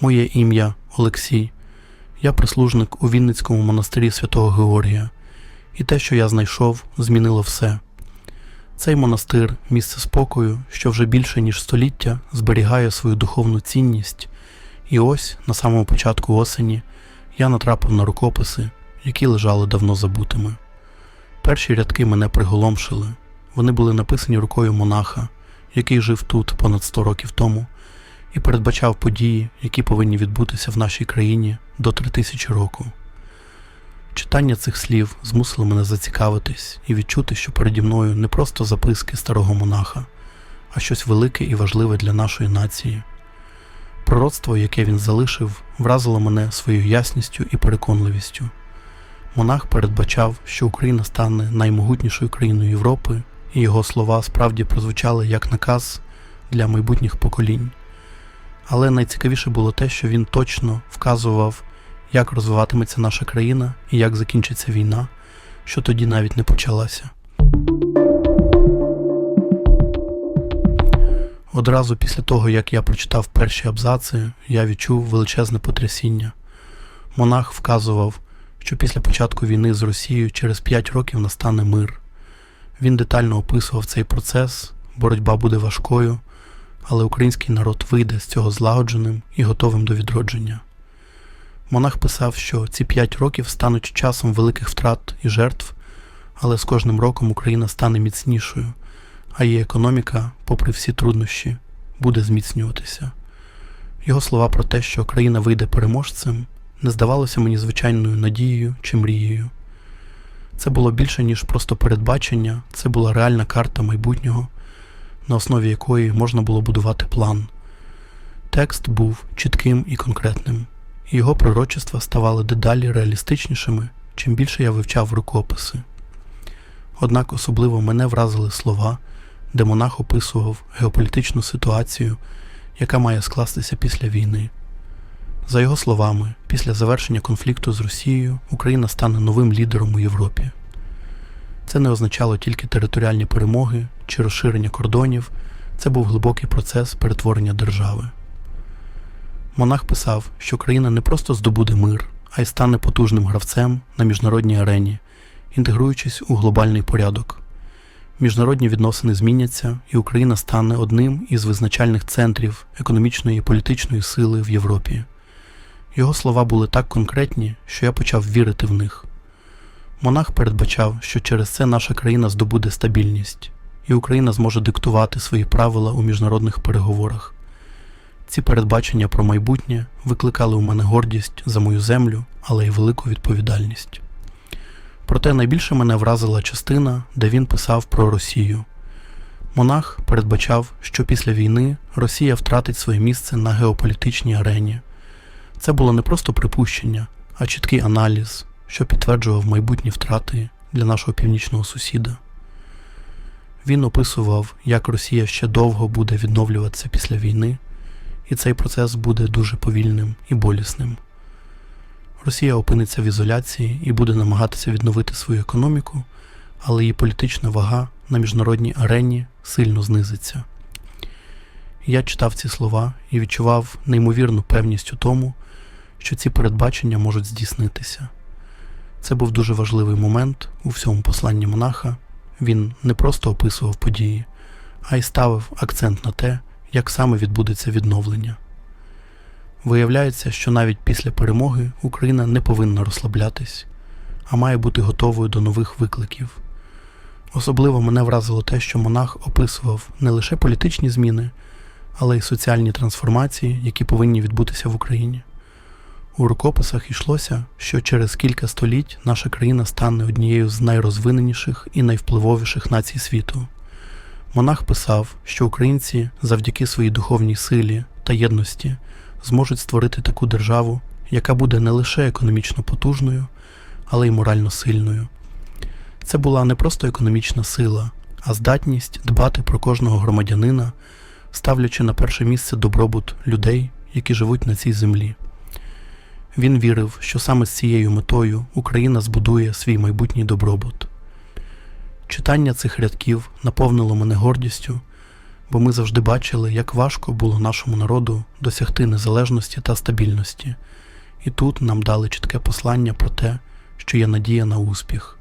Моє ім'я Олексій. Я прислужник у Вінницькому монастирі святого Георгія, і те, що я знайшов, змінило все. Цей монастир місце спокою, що вже більше ніж століття зберігає свою духовну цінність. І ось на самому початку осені я натрапив на рукописи, які лежали давно забутими. Перші рядки мене приголомшили. Вони були написані рукою монаха, який жив тут понад 100 років тому, і передбачав події, які повинні відбутися в нашій країні до 3000 року. Читання цих слів змусило мене зацікавитись і відчути, що переді мною не просто записки старого монаха, а щось велике і важливе для нашої нації. Пророцтво, яке він залишив, вразило мене своєю ясністю і переконливістю. Монах передбачав, що Україна стане наймогутнішою країною Європи, і його слова справді прозвучали як наказ для майбутніх поколінь. Але найцікавіше було те, що він точно вказував, як розвиватиметься наша країна і як закінчиться війна, що тоді навіть не почалася. Одразу після того, як я прочитав перші абзаци, я відчув величезне потрясіння. Монах вказував, що після початку війни з Росією через 5 років настане мир. Він детально описував цей процес, боротьба буде важкою, але український народ вийде з цього злагодженим і готовим до відродження. Монах писав, що ці 5 років стануть часом великих втрат і жертв, але з кожним роком Україна стане міцнішою, а її економіка, попри всі труднощі, буде зміцнюватися. Його слова про те, що країна вийде переможцем, не здавалося мені звичайною надією чи мрією. Це було більше, ніж просто передбачення, це була реальна карта майбутнього, на основі якої можна було будувати план. Текст був чітким і конкретним, його пророчества ставали дедалі реалістичнішими, чим більше я вивчав рукописи. Однак особливо мене вразили слова, де монах описував геополітичну ситуацію, яка має скластися після війни. За його словами, після завершення конфлікту з Росією Україна стане новим лідером у Європі. Це не означало тільки територіальні перемоги чи розширення кордонів, це був глибокий процес перетворення держави. Монах писав, що країна не просто здобуде мир, а й стане потужним гравцем на міжнародній арені, інтегруючись у глобальний порядок. Міжнародні відносини зміняться, і Україна стане одним із визначальних центрів економічної і політичної сили в Європі. Його слова були так конкретні, що я почав вірити в них. Монах передбачав, що через це наша країна здобуде стабільність, і Україна зможе диктувати свої правила у міжнародних переговорах. Ці передбачення про майбутнє викликали у мене гордість за мою землю, але й велику відповідальність. Проте найбільше мене вразила частина, де він писав про Росію. Монах передбачав, що після війни Росія втратить своє місце на геополітичній арені. Це було не просто припущення, а чіткий аналіз, що підтверджував майбутні втрати для нашого північного сусіда. Він описував, як Росія ще довго буде відновлюватися після війни, і цей процес буде дуже повільним і болісним. Росія опиниться в ізоляції і буде намагатися відновити свою економіку, але її політична вага на міжнародній арені сильно знизиться. Я читав ці слова і відчував неймовірну певність у тому, що ці передбачення можуть здійснитися. Це був дуже важливий момент у всьому посланні монаха. Він не просто описував події, а й ставив акцент на те, як саме відбудеться відновлення. Виявляється, що навіть після перемоги Україна не повинна розслаблятись, а має бути готовою до нових викликів. Особливо мене вразило те, що монах описував не лише політичні зміни, але й соціальні трансформації, які повинні відбутися в Україні. У рукописах йшлося, що через кілька століть наша країна стане однією з найрозвиненіших і найвпливовіших націй світу. Монах писав, що українці завдяки своїй духовній силі та єдності зможуть створити таку державу, яка буде не лише економічно потужною, але й морально сильною. Це була не просто економічна сила, а здатність дбати про кожного громадянина, ставлячи на перше місце добробут людей, які живуть на цій землі. Він вірив, що саме з цією метою Україна збудує свій майбутній добробут. Читання цих рядків наповнило мене гордістю, бо ми завжди бачили, як важко було нашому народу досягти незалежності та стабільності. І тут нам дали чітке послання про те, що є надія на успіх.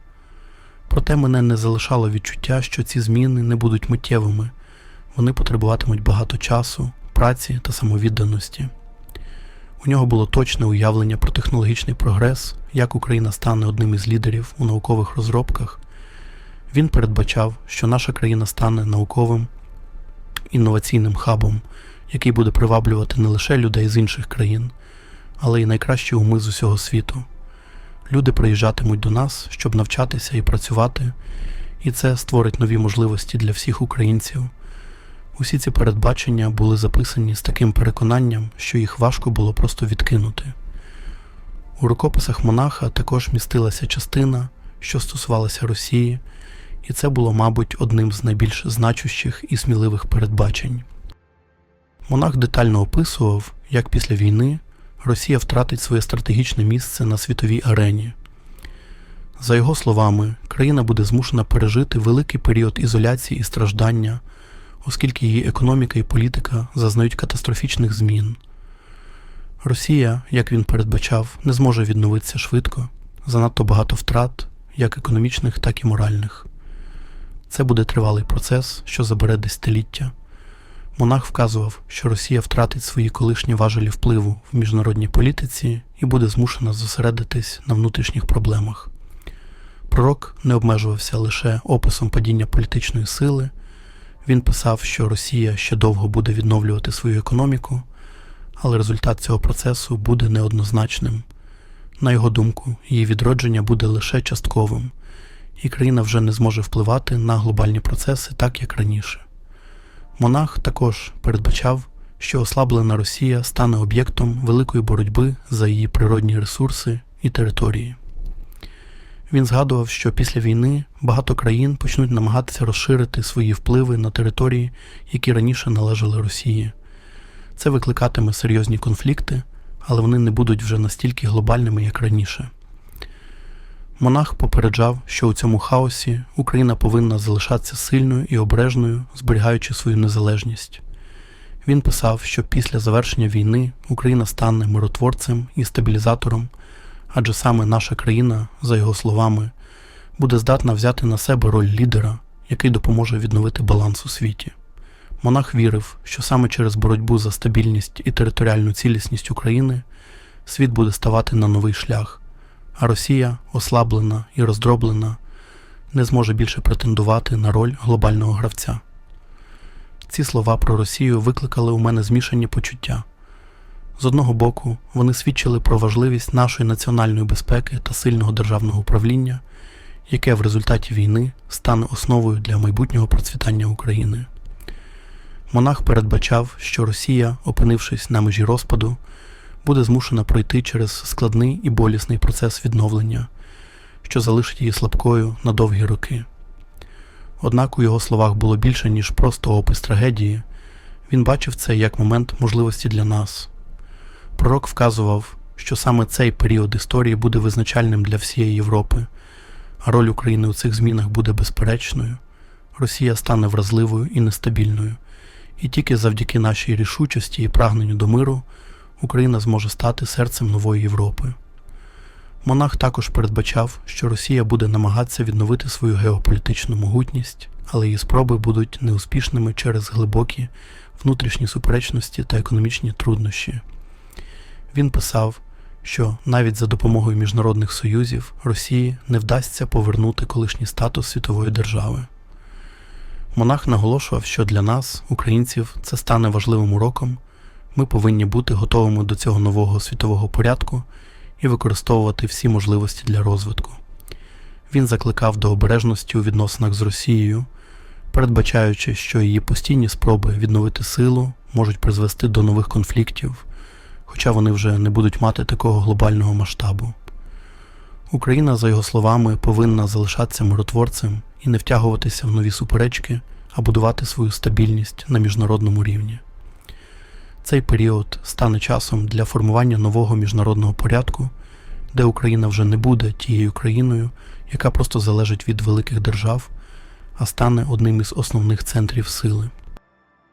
Проте мене не залишало відчуття, що ці зміни не будуть миттєвими, вони потребуватимуть багато часу, праці та самовідданості. У нього було точне уявлення про технологічний прогрес, як Україна стане одним із лідерів у наукових розробках. Він передбачав, що наша країна стане науковим інноваційним хабом, який буде приваблювати не лише людей з інших країн, але й найкращі уми з усього світу. Люди приїжджатимуть до нас, щоб навчатися і працювати, і це створить нові можливості для всіх українців. Усі ці передбачення були записані з таким переконанням, що їх важко було просто відкинути. У рукописах монаха також містилася частина, що стосувалася Росії, і це було, мабуть, одним з найбільш значущих і сміливих передбачень. Монах детально описував, як після війни Росія втратить своє стратегічне місце на світовій арені. За його словами, країна буде змушена пережити великий період ізоляції і страждання, оскільки її економіка і політика зазнають катастрофічних змін. Росія, як він передбачав, не зможе відновитися швидко, занадто багато втрат, як економічних, так і моральних. Це буде тривалий процес, що забере десятиліття. Монах вказував, що Росія втратить свої колишні важелі впливу в міжнародній політиці і буде змушена зосередитись на внутрішніх проблемах. Пророк не обмежувався лише описом падіння політичної сили. Він писав, що Росія ще довго буде відновлювати свою економіку, але результат цього процесу буде неоднозначним. На його думку, її відродження буде лише частковим, і країна вже не зможе впливати на глобальні процеси так, як раніше. Монах також передбачав, що ослаблена Росія стане об'єктом великої боротьби за її природні ресурси і території. Він згадував, що після війни багато країн почнуть намагатися розширити свої впливи на території, які раніше належали Росії. Це викликатиме серйозні конфлікти, але вони не будуть вже настільки глобальними, як раніше. Монах попереджав, що у цьому хаосі Україна повинна залишатися сильною і обережною, зберігаючи свою незалежність. Він писав, що після завершення війни Україна стане миротворцем і стабілізатором, адже саме наша країна, за його словами, буде здатна взяти на себе роль лідера, який допоможе відновити баланс у світі. Монах вірив, що саме через боротьбу за стабільність і територіальну цілісність України світ буде ставати на новий шлях а Росія, ослаблена і роздроблена, не зможе більше претендувати на роль глобального гравця. Ці слова про Росію викликали у мене змішані почуття. З одного боку, вони свідчили про важливість нашої національної безпеки та сильного державного управління, яке в результаті війни стане основою для майбутнього процвітання України. Монах передбачав, що Росія, опинившись на межі розпаду, буде змушена пройти через складний і болісний процес відновлення, що залишить її слабкою на довгі роки. Однак у його словах було більше, ніж просто опис трагедії, він бачив це як момент можливості для нас. Пророк вказував, що саме цей період історії буде визначальним для всієї Європи, а роль України у цих змінах буде безперечною. Росія стане вразливою і нестабільною, і тільки завдяки нашій рішучості і прагненню до миру Україна зможе стати серцем нової Європи. Монах також передбачав, що Росія буде намагатися відновити свою геополітичну могутність, але її спроби будуть неуспішними через глибокі внутрішні суперечності та економічні труднощі. Він писав, що навіть за допомогою міжнародних союзів Росії не вдасться повернути колишній статус світової держави. Монах наголошував, що для нас, українців, це стане важливим уроком, ми повинні бути готовими до цього нового світового порядку і використовувати всі можливості для розвитку. Він закликав до обережності у відносинах з Росією, передбачаючи, що її постійні спроби відновити силу можуть призвести до нових конфліктів, хоча вони вже не будуть мати такого глобального масштабу. Україна, за його словами, повинна залишатися миротворцем і не втягуватися в нові суперечки, а будувати свою стабільність на міжнародному рівні. Цей період стане часом для формування нового міжнародного порядку, де Україна вже не буде тією країною, яка просто залежить від великих держав, а стане одним із основних центрів сили.